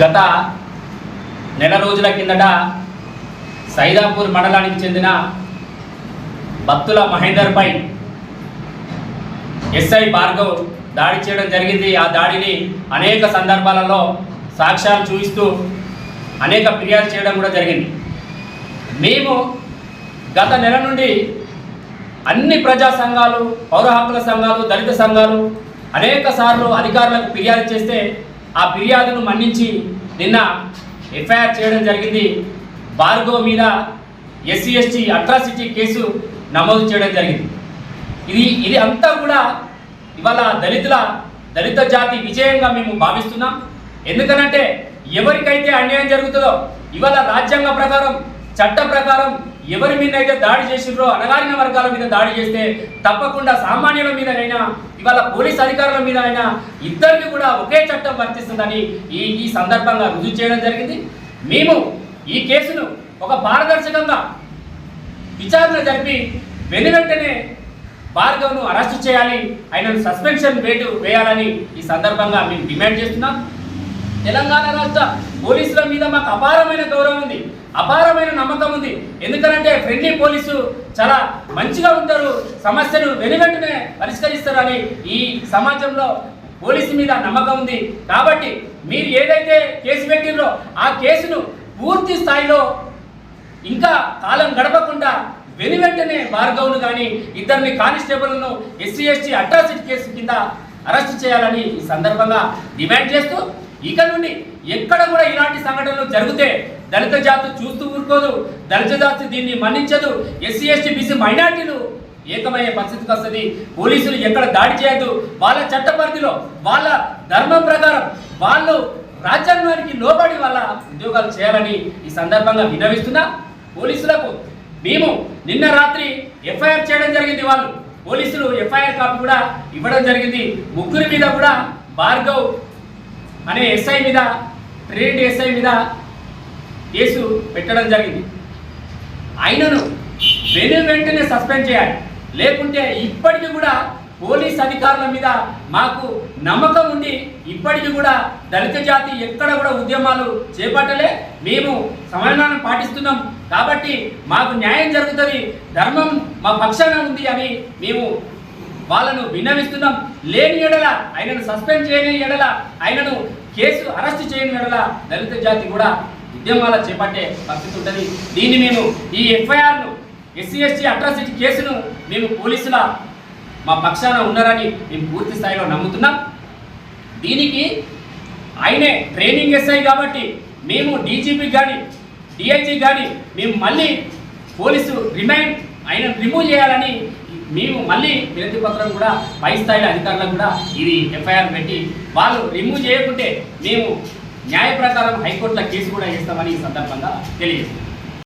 గత నెల రోజుల కిందట సైదాపూర్ మండలానికి చెందిన భక్తుల మహేందర్పై ఎస్ఐ భార్గవ్ దాడి చేయడం జరిగింది. ఆ దాడిని అనేక సందర్భాలలో సాక్ష్యాలు చూపిస్తూ అనేక ఫిర్యాదు చేయడం కూడా జరిగింది. మేము గత నెల నుండి అన్ని ప్రజా సంఘాలు పౌర హక్కుల సంఘాలు దళిత సంఘాలు అనేక సార్లు అధికారులకు ఫిర్యాదు చేస్తే ఆ ఫిర్యాదును మన్నించి నిన్న ఎఫ్ఐఆర్ చేయడం జరిగింది. భార్గవ్ మీద ఎస్సీ ఎస్టీ అట్రాసిటీ కేసు నమోదు చేయడం జరిగింది. ఇది ఇది అంతా కూడా ఇవాళ దళితుల దళిత జాతి విజయంగా మేము భావిస్తున్నాం. ఎందుకనంటే ఎవరికైతే అన్యాయం జరుగుతుందో ఇవాళ రాజ్యాంగ ప్రకారం చట్ట ప్రకారం ఎవరి మీద అయితే దాడి చేసిండ్రో అణగారిన వర్గాల మీద దాడి చేస్తే తప్పకుండా సామాన్యుల మీదనైనా ఇవాళ పోలీస్ అధికారుల మీద అయినా ఇద్దరిని కూడా ఒకే చట్టం వర్తిస్తుందని ఈ ఈ సందర్భంగా రుజువు చేయడం జరిగింది. మేము ఈ కేసును ఒక పారదర్శకంగా విచారణ జరిపి వెను వెంటనే భార్గవ్ను అరెస్ట్ చేయాలి ఆయనను సస్పెన్షన్ వేటు వేయాలని ఈ సందర్భంగా మేము డిమాండ్ చేస్తున్నాం. తెలంగాణ రాష్ట్ర పోలీసుల మీద మాకు అపారమైన గౌరవం ఉంది. అపార అపారమైన నమ్మకం ఉంది. ఎందుకంటే ఫ్రెండ్లీ పోలీసు చాలా మంచిగా ఉంటారు. సమస్యను వెనువెంటనే పరిష్కరిస్తారని ఈ సమాజంలో పోలీసు మీద నమ్మకం ఉంది. కాబట్టి మీరు ఏదైతే కేసు పెట్టిర్రో ఆ కేసును పూర్తి స్థాయిలో ఇంకా కాలం గడపకుండా వెను వెంటనే భార్గవ్ను కానీ ఇద్దరిని కానిస్టేబుల్ను ఎస్సీ ఎస్టీ అట్రాసిటీ కేసు కింద అరెస్ట్ చేయాలని ఈ సందర్భంగా డిమాండ్ చేస్తూ ఇక నుండి ఎక్కడ కూడా ఇలాంటి సంఘటనలు జరిగితే దళిత జాతి చూస్తూ ఊరుకోదు. దళిత జాతి దీన్ని మన్నించదు. ఎస్సీ ఎస్టీ బీసీ మైనార్టీలు ఏకమయ్యే పరిస్థితికి వస్తుంది. పోలీసులు ఎక్కడ దాడి చేయొద్దు వాళ్ళ చట్ట పరిధిలో వాళ్ళ ధర్మం ప్రకారం వాళ్ళు రాజ్యాంగానికి లోబడి వాళ్ళ ఉద్యోగాలు చేయాలని ఈ సందర్భంగా వినవిస్తున్నా పోలీసులకు మేము నిన్న రాత్రి ఎఫ్ఐఆర్ చేయడం జరిగింది వాళ్ళు. పోలీసులు ఎఫ్ఐఆర్ కాపీ కూడా ఇవ్వడం జరిగింది. ముగ్గురి మీద కూడా భార్గవ్ అనే ఎస్ఐ మీద ట్రేడ్ ఎస్ఐ మీద కేసు పెట్టడం జరిగింది. ఆయనను వెను వెంటనే సస్పెండ్ చేయాలి. లేకుంటే ఇప్పటికీ కూడా పోలీస్ అధికారుల మీద మాకు నమ్మకం ఉండి ఇప్పటికీ కూడా దళిత జాతి ఎక్కడ కూడా ఉద్యమాలు చేపట్టలే. మేము సమన్వయం పాటిస్తున్నాం. కాబట్టి మాకు న్యాయం జరుగుతుంది. ధర్మం మా పక్షాన ఉంది అని మేము వాళ్ళను విన్నవిస్తున్నాం. లేని ఎడల ఆయనను సస్పెండ్ చేయని ఎడల ఆయనను కేసు అరెస్ట్ చేయని ఎడల దళిత జాతి కూడా ఉద్యమాలు చేపట్టే పరిస్థితి ఉంటుంది. దీన్ని మేము ఈ ఎఫ్ఐఆర్ను ఎస్సీ ఎస్టీ అట్రాసిటీ కేసును మేము పోలీసుల మా పక్షాన ఉన్నారని మేము పూర్తి స్థాయిలో నమ్ముతున్నాం. దీనికి ఆయనే ట్రైనింగ్ ఎస్ఐ కాబట్టి మేము డీజీపీ కానీ డిఐజీ కానీ మేము మళ్ళీ పోలీసు రిమైండ్ ఆయన రిమూవ్ చేయాలని మేము మళ్ళీ వినతి పత్రం కూడా పై స్థాయిలో అధికారులకు కూడా ఇది ఎఫ్ఐఆర్ పెట్టి వాళ్ళు రిమూవ్ చేయకుంటే మేము న్యాయ ప్రకారం హైకోర్టులో కేసు కూడా వేస్తామని ఈ సందర్భంగా తెలియజేస్తుంది